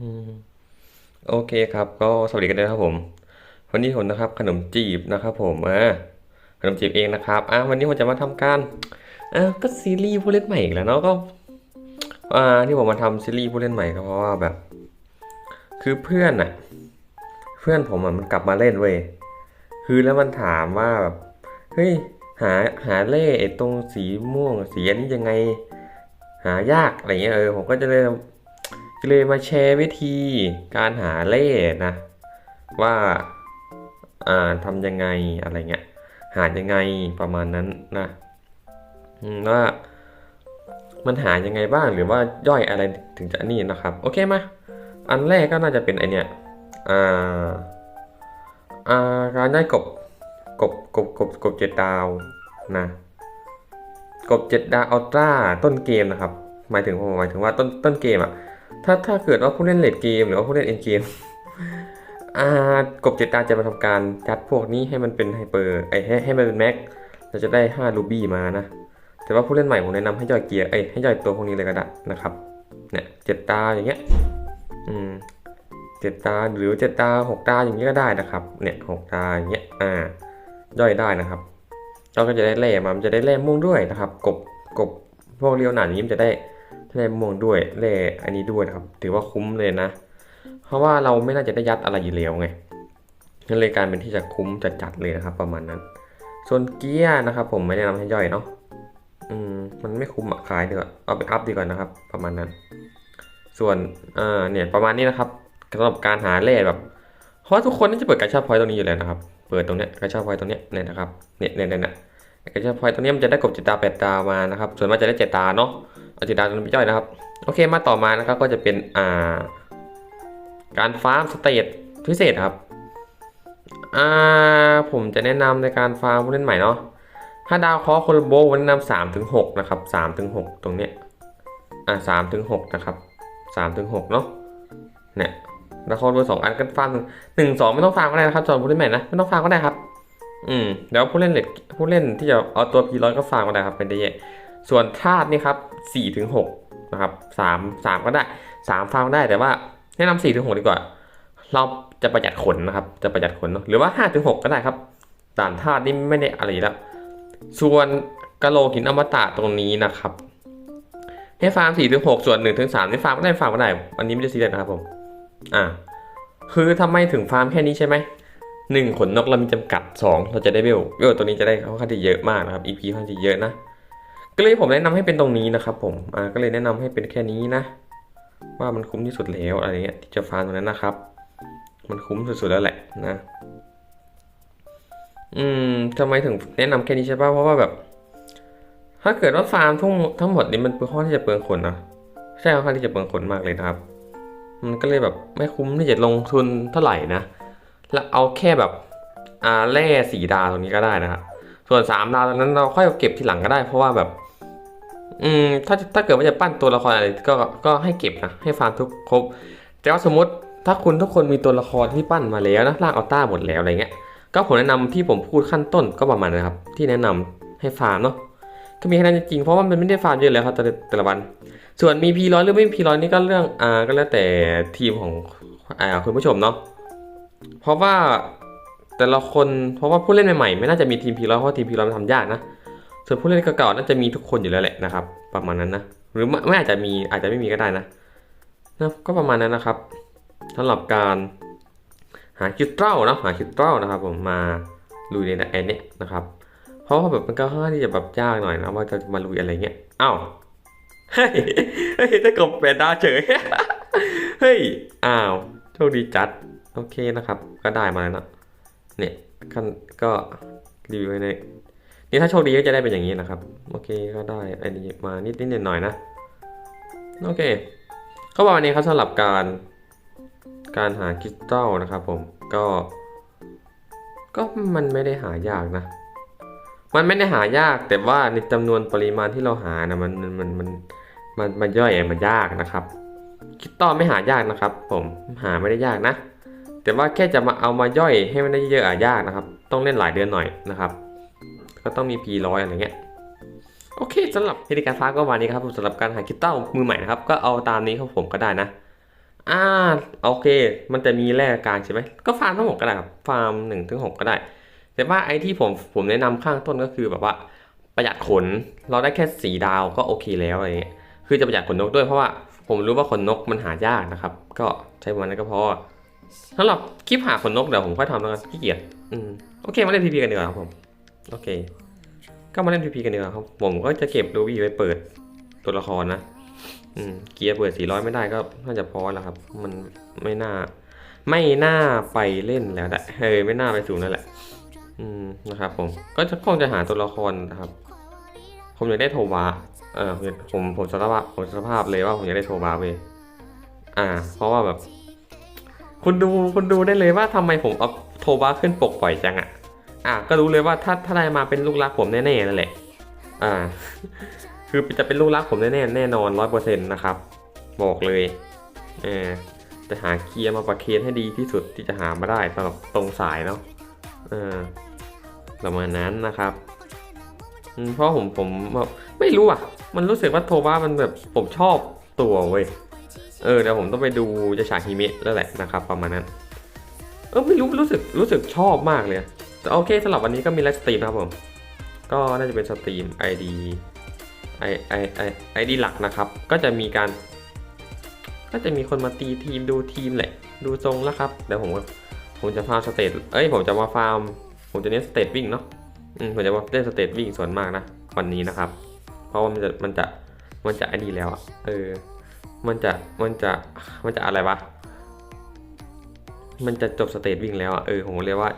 อืมโอเคครับ ก็สวัสดีกันด้วยครับผม วันนี้ผมนะครับ ขนมจีบนะครับ ผมอ่าขนมจีบเองนะครับอ่าวันนี้ผมจะมาทำการอ่าก็ซีรีส์ผู้เล่นใหม่อีกแล้วเนาะก็อ่าที่ผมมาทำซีรีส์ผู้เล่นใหม่ก็เพราะว่าแบบ คือเพื่อนอะเพื่อนผมอะมันกลับมาเล่นเว้ยคือแล้วมันถามว่าแบบเฮ้ยหาหาเล่ไอ้ตรงสีม่วงสีนี้ยังไง หายากอะไรเงี้ยเออผมก็จะเลย ก็เลยมาแชร์วิธีการหาเล่นะ ว่าอ่าทำยังไงอะไรเงี้ยหายังไงประมาณนั้นนะว่ามันหายังไงบ้างหรือว่าย่อยอะไรถึงจะนี่นะครับ โอเคมาอันแรกก็น่าจะเป็นไอเนี้ยอ่าอ่าการได้กบกบกบกบกบเจ็ดดาวนะกบเจ็ดดาวอัลตร้าต้นเกมนะครับ หมายถึงผมหมายถึงว่าต้นต้นเกมอะ ถ้าถ้าเกิดว่าผู้เล่นเลดเกมหรือว่าผู้เล่นเอ็นเกมอ่ากบเจตาจะมาทำการยัดพวกนี้ให้มันเป็นไฮเปอร์ไอให้ให้มันเป็นแม็กเราจะได้5รูบี้มานะ แต่ว่าผู้เล่นใหม่ผมแนะนำให้ย่อยเกียร์เอ้ยให้ย่อยตัวพวกนี้เลยก็ได้นะครับเนี่ยเจ็ดตาอย่างเงี้ยอืมเจ็ดตาหรือเจ็ดตาหกตาอย่างเงี้ยก็ได้นะครับ เนี่ยหกตาอย่างเงี้ยอ่าย่อยได้นะครับเราก็จะได้แร่มามันจะได้แร่ม่วงด้วยนะครับ กบกบพวกเรียวหนาอย่างนี้มันจะได้ แร่ม่วงด้วยแร่อันนี้ด้วยนะครับ ถือว่าคุ้มเลยนะ เพราะว่าเราไม่น่าจะได้ยัดอะไรอยู่แล้วไงนั่นเลยการเป็นที่จะคุ้มจ,จัดเลยนะครับ ประมาณนั้น ส่วนเกียร์นะครับ ผมไม่แนะนำให้ย่อยเนาะอืมมันไม่คุ้มอะขายดีกว่าเอาไปอัพดีกว่านะครับ ประมาณนั้น ส่วนอ่าเนี่ยประมาณนี้นะครับสำหรับการหาแร่แบบเพราะว่าทุกคนน่าจะเปิดกระชาพอยต์ตรงนี้อยู่แล้วนะครับ เปิดตรงเนี้ยกระชาพอยต์ตรงเนี้ยเนี่ยนะครับเนี่ยเนี่ยเนี่ยนะกระชาพอยต์ตรงเนี้ยมันจะได้กบจิตตาแปดตามานะครับ ส่วนมากจะได้เจ็ดตาเนาะ อาจิดาวตัวนี้ไปย่อยนะครับ โอเคมาต่อมานะครับก็จะเป็นอ่าการฟาร์มสเตตพิเศษครับอ่าผมจะแนะนำในการฟาร์มผู้เล่นใหม่เนาะถ้าดาวเคอคนลโบว์แนะนำสามถึงหกนะครับสามถึงหกตรงเนี้ยอ่าสามถึงหกนะครับสามถึงหกเนาะเนี่ยแล้วเขาดูสองอันก็ฟาร์มหนึ่งสองไม่ต้องฟาร์มก็ได้นะครับสำหรับผู้เล่นใหม่นะไม่ต้องฟาร์มก็ได้ครับอืมเดี๋ยวผู้เล่นเล็กผู้เล่นที่จะเอาตัวพีร้อยก็ฟาร์มก็ได้ครับเป็นได้เยอะ ส่วนธาตุนี่ครับสี่ถึงหกนะครับสามสามก็ได้สามฟังได้แต่ว่าแนะนำสี่ถึงหกดีกว่า เราจะประหยัดขนนะครับ จะประหยัดขนเนอะหรือว่าห้าถึงหกก็ได้ครับด่านธาตุนี่ไม่ได้อะไรอยแล้ว ส่วนกะโหลกหินอมตะตรงนี้นะครับให้ฟาร์มสี่ถึงหกส่วนหนึ่งถึงสามนี่ฟาร์มก็ได้ฟาร์มก็ได้อันนี้ไม่ได้ซีเรียสนะครับผมอ่าคือทำไมถึงฟาร์มแค่นี้ใช่ไหมหนึ่งขนนกเรามีจำกัดสองเราจะได้เวลเวลตัวนี้จะได้ค่อนข้างที่เยอะมากนะครับ EP ค่อนข้างที่เยอะนะ ก็เลยผมแนะนำให้เป็นตรงนี้นะครับ ผมอ่าก็เลยแนะนำให้เป็นแค่นี้นะ ว่ามันคุ้มที่สุดแล้วอะไรเงี้ยที่จะฟาร์มตรงนั้นนะครับ มันคุ้มสุดๆแล้วแหละนะอืมทำไมถึงแนะนำแค่นี้ใช่ป่ะเพราะว่าแบบ ถ้าเกิดว่าฟาร์มทั้งทั้งหมดนี้มันค่อนข้างที่จะเปลืองขนนะใช่ค่อนข้างที่จะเปลืองขนมากเลยนะครับ มันก็เลยแบบไม่คุ้มที่จะลงทุนเท่าไหร่นะแล้วเอาแค่แบบอ่าแร่สีดาวตรงนี้ก็ได้นะครับส่วนสามดาวตรงนั้นเราค่อยเก็บทีหลังก็ได้ เพราะว่าแบบ อืมถ้าถ้าเกิดว่าจะปั้นตัวละครอะไรก็ก็ให้เก็บนะให้ฟาร์มทุกครบแต่ว่าสมมติถ้าคุณทุกคนมีตัวละครที่ปั้นมาแล้วนะลากเอาต้าหมดแล้วอะไรเงี้ยก็ผมแนะนำที่ผมพูดขั้นต้นก็ประมาณนะครับ ที่แนะนำให้ฟาร์มเนาะก็มีแค่นั้นจริงเพราะว่ามันไม่ได้ฟาร์มเยอะเลยครับแต่ละแต่ละวัน ส่วนมีพีร้อยหรือไม่มีพีร้อยนี่ก็เรื่องอ่าก็แล้วแต่ทีมของอ่าคุณผู้ชมเนาะเพราะว่าแต่ละคนเพราะว่าผู้เล่นใหม่ๆไม่น่าจะมีทีมพีร้อยเพราะทีมพีร้อยมันทำยากนะ ส่วนผู้เล่นเก่าๆน่าจะมีทุกคนอยู่แล้วแหละนะครับ ประมาณนั้นนะ หรือไม่อาจจะมีอาจจะไม่มีก็ได้นะนะก็ประมาณนั้นนะครับสำหรับการหาคิวเต้านะหาคิวเต้านะครับ ผมมาลุยในแอนเนี้ยนะครับ เพราะว่าแบบมันก็ค่อนข้างที่จะแบบยากหน่อยนะว่าจะมาลุยอะไรเงี้ยอ้าวเฮ้ยเฮ้ยได้กบแปดดาวเฉยเฮ้ยอ้าวโชคดีจัดโอเคนะครับ ก็ได้มาแล้วนะเนี่ยขั้นก็รีวิวไว้ใน นี่ถ้าโชคดีก็จะได้เป็นอย่างนี้นะครับ โอเคก็ได้ไอ้นี่มานิดนิดหน่อยหน่อยๆนะ โอเคก็ประมาณนี้ครับสำหรับการ การหาคริสตัลนะครับผมก็ ก็มันไม่ได้หายากนะ มันไม่ได้หายากแต่ว่าในจำนวนปริมาณที่เราหานะมันมันมันมันมันมันย่อยมันยากนะครับคริสตัลไม่หายากนะครับ ผมหาไม่ได้ยากนะ แต่ว่าแค่จะมาเอามาย่อยให้มันได้เยอะอะยากนะครับ ต้องเล่นหลายเดือนหน่อยนะครับ ก็ต้องมี P ร้อยอะไรเงี้ยโอเคสำหรับวิธีการฟ้าก็วันนี้ครับผมสำหรับการหาคิตเต้ามือใหม่นะครับ ก็เอาตามนี้ครับผมก็ได้นะ อ่าโอเค มันจะมีแร่กลางใช่ไหมก็ฟาร์มทั้งหมดก็ได้ครับฟาร์มหนึ่งถึงหกก็ได้ แต่ว่าไอ้ที่ผมผมแนะนำข้างต้นก็คือแบบว่าประหยัดขนเราได้แค่สีดาวก็โอเคแล้วอะไรเงี้ยคือจะประหยัดขนนกด้วยเพราะว่าผมรู้ว่าขนนกมันหายากนะครับ ก็ใช้ประมาณนั้นก็พอสำหรับคลิปหาขนนกเดี๋ยวผมค่อยทำแล้วกันขี้เกียจอืมโอเคมาเล่นพีพีกันดีกว่าครับผม โอเค ก็มาเล่นพีพีกันดีกว่าครับ ผมก็จะเก็บรูบี้ไว้เปิดตัวละครนะอืมเกียร์เปิด 400 ไม่ได้ก็น่าจะพอแล้วครับ มันไม่น่า ไม่น่าไปเล่นแล้วแหละเฮ้ยไม่น่าไปสู่นั่นแหละ อืมนะครับผมก็จะคงจะหาตัวละครนะครับ ผมอยากได้โทบาเออผมผมสารภาพผมสารภาพเลยว่าผมอยากได้โทบาเว้ยอ่า เพราะว่าแบบ คุณดูคุณดูได้เลยว่าทำไมผมเอาโทบาขึ้นปกปล่อยจังอะ อะก็รู้เลยว่าถ้าถ้าได้มาเป็นลูกรักผมแน่ๆนั่นแหละ อ่า คือจะเป็นลูกรักผมแน่ๆแน่นอนร้อยเปอร์เซ็นต์นะครับ บอกเลยเออจะหาเกียร์มาประเคนให้ดีที่สุดที่จะหามาได้สำหรับตรงสายเนาะเออประมาณนั้นนะครับเพราะผมผมแบบไม่รู้อะ มันรู้สึกว่าโทบ้ามันแบบผมชอบตัวเว้ยเออเดี๋ยวผมต้องไปดูจะฉากฮิเมะแล้วแหละนะครับ ประมาณนั้น เออไม่รู้รู้สึกรู้สึกชอบมากเลย แต่โอเคสำหรับวันนี้ก็มีไลฟ์สตรีมนะครับผม ก็น่าจะเป็นสตรีม ID ไอไอไอไอดีหลักนะครับ ก็จะมีการ ก็จะมีคนมาตีทีมดูทีมแหละ ดูทรงแล้วครับ เดี๋ยวผมผมจะฟาร์มสเตตเอ้ย ผมจะมาฟาร์ม ผมจะเน้นสเตตวิ่งเนาะผมจะมาเล่นสเตตวิ่งส่วนมากนะ วันนี้นะครับ เพราะว่ามันจะ มันจะ มันจะไอันนี้แล้วอะเออ มันจะ มันจะ มันจะอะไรวะ มันจะจบสเตตวิ่งแล้วอะเออ ผมเรียกว่า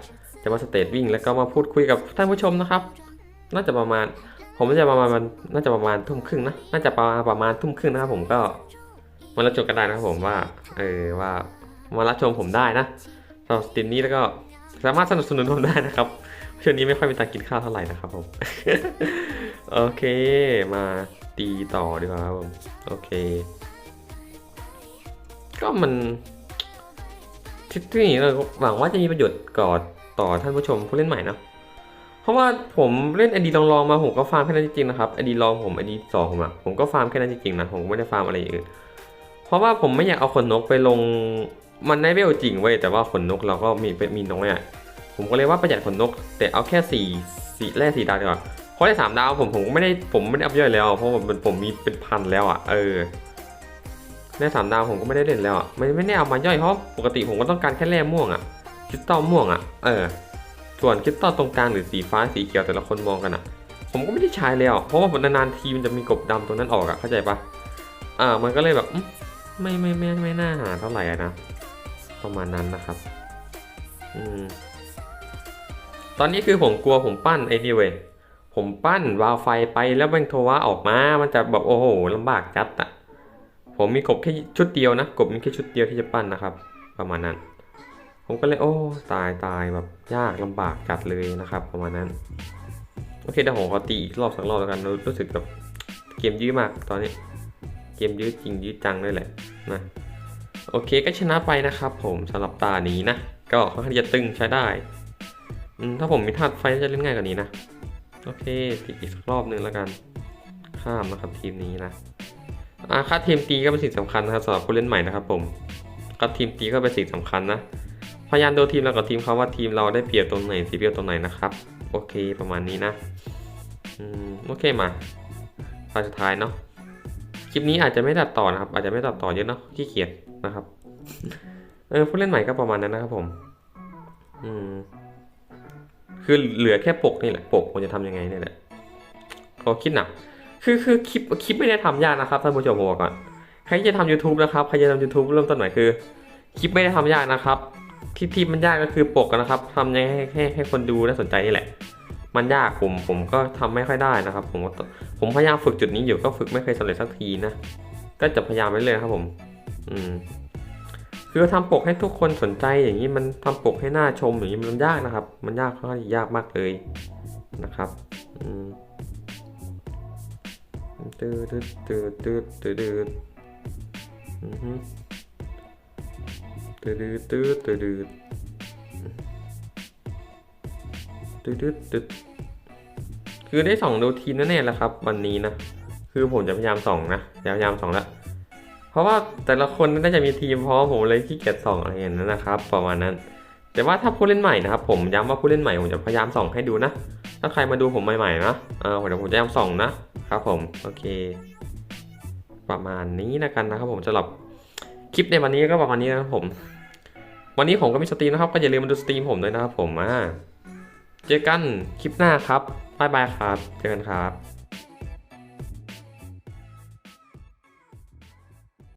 จะมาสเตตวิ่งแล้วก็มาพูดคุยกับท่านผู้ชมนะครับ น่าจะประมาณ ผมน่าจะประมาณน่าจะประมาณทุ่มครึ่งนะน่าจะประมาณประมาณทุ่มครึ่งนะครับ ผมก็มารับชมกันได้นะครับผมว่าเออว่ามารับชมผมได้นะสำหรับสตรีมนี้แล้วก็สามารถสนับสนุนผมได้นะครับช่วงนี้ไม่ค่อยมีตังกินข้าวเท่าไหร่นะครับผมโอเคมาตีต่อดีกว่าครับผมโอเค ก็มันที่ที่เราหวังว่าจะมีประโยชน์ก่อ ต่อท่านผู้ชมผู้เล่นใหม่เนะเพราะว่าผมเล่นไอดีลองลองๆมาผมก็ฟาร์มแค่นั้นจริงๆนะครับไอดีลองผมไอดีสองผมอะผมก็ฟาร์มแค่นั้นจริงๆนะผมไม่ได้ฟาร์มอะไรอื่นเพราะว่าผมไม่อยากเอาขนนกไปลงมันได้เวลจริงเว้ยแต่ว่าขนนกเราก็มีเป็นมีน้อยอะผมก็เลยว่าประหยัดขนนก แต่เอาแค่สี่สี่แร่สี่ดาวดีกว่าเพราะได้สามดาวผมผมก็ไม่ได้ผมไม่ได้อัพย่อยแล้ว เพราะว่ามันผมมีเป็นพันแล้วอะเออได้สามดาวผมก็ไม่ได้เล่นแล้วอะไม่ไม่ได้เอามาย่อยเพราะปกติผมก็ต้องการแค่แร่ม่วงอะ คริสตัลม่วงอะเออ ส่วนคริสตัลตรงกลางหรือสีฟ้าสีเขียวแต่ละคนมองกันอะผมก็ไม่ได้ใช้แล้ว เพราะว่าผมนานๆทีมันจะมีกบดำตรงนั้นออกอะเข้าใจปะอ่า มันก็เลยแบบไม่ไม่ไม่ไม่น่าหาเท่าไหร่นะ ประมาณนั้นนะครับ อืม ตอนนี้คือผมกลัวผมปั้นไอ้นี่เว้ย ผมปั้นวาล์วไฟไปแล้วแบงโทวาออกมา มันจะแบบโอ้โหลำบากจัดอะผมมีกบแค่ชุดเดียวนะ กบมีแค่ชุดเดียวที่จะปั้นนะครับ ประมาณนั้น ผมก็เลยโอ้ตายตายแบบยากลำบากจัดเลยนะครับประมาณนั้น โอเคเดี๋ยวผมขอตีอีกรอบสักรอบแล้วกันรู้สึกแบบเกมยื้อมากตอนนี้ เกมยื้อจริงยื้อจังเลยแหละนะโอเคก็ชนะไปนะครับผมสำหรับตานี้นะ ก็ค่อนข้างจะตึงใช้ได้ถ้าผมมีธาตุไฟจะเล่นง่ายกว่านี้นะ โอเคตีอีกสักรอบนึงแล้วกัน ข้ามนะครับทีมนี้นะอาค่าทีมตีก็เป็นสิ่งสำคัญนะครับสำหรับผู้เล่นใหม่นะครับผมก็ทีมตีก็เป็นสิ่งสำคัญนะ พยายามดูทีมเรากับทีมเขาว่าทีมเราได้เปรียบตรงไหนเสียเปรียบตรงไหนนะครับ โอเคประมาณนี้นะอืมโอเคมาพาสุดท้ายเนาะคลิปนี้อาจจะไม่ตัดต่อนะครับ อาจจะไม่ตัดต่อเยอะเนาะขี้เกียจนะครับเออผู้เล่นใหม่ก็ประมาณนั้นนะครับผม อืม คือเหลือแค่ปกนี่แหละ ปกผมจะทำยังไงเนี่ยแหละก็คิดหนัก คือคือคลิปคลิปไม่ได้ทำยากนะครับท่านผู้ชมบอกก่อน ใครจะทำ YouTube นะครับ ใครจะทำ YouTube เริ่มต้นใหม่คือ คลิปไม่ได้ทำยากนะครับ ที่ที่มันยากก็คือปกนะครับทำยังไงให้ให้คนดูน่าสนใจนี่แหละ มันยากผมผมก็ทำไม่ค่อยได้นะครับ ผมผมพยายามฝึกจุดนี้อยู่ก็ฝึกไม่เคยสำเร็จสักทีนะก็จะพยายามไปเลยครับผม อืมคือทำปกให้ทุกคนสนใจอย่างนี้มันทำปกให้หน้าชมอย่างนี้มันยากนะครับ มันยากค่อนข้างยากมากเลยนะครับอืมตืดตืดตืดตืดตืดตืดอือฮึ ตืดตืดตืดตืดตืดตืดตืดคือได้สองดูทีมแน่ๆแล้วครับ วันนี้นะ คือผมจะพยายามส่องนะจะพยายามส่องแล้วเพราะว่าแต่ละคนน่าจะมีทีมพร้อมผมเลยขี้เกียจส่องอะไรอย่างนั้นนะครับ ประมาณนั้น แต่ว่าถ้าผู้เล่นใหม่นะครับ ผมย้ำว่าผู้เล่นใหม่ผมจะพยายามส่องให้ดูนะ ถ้าใครมาดูผมใหม่ๆนะเออเดี๋ยวผมจะพยายามส่องนะครับ ผมโอเค ประมาณนี้นะกันนะครับ ผมสำหรับคลิปในวันนี้ก็ประมาณนี้นะครับผม วันนี้ผมก็มีสตรีมนะครับ ก็อย่าลืมมาดูสตรีมผมด้วยนะครับผมอ่าเจอกันคลิปหน้าครับบ๊ายบายครับ เจอกันครับ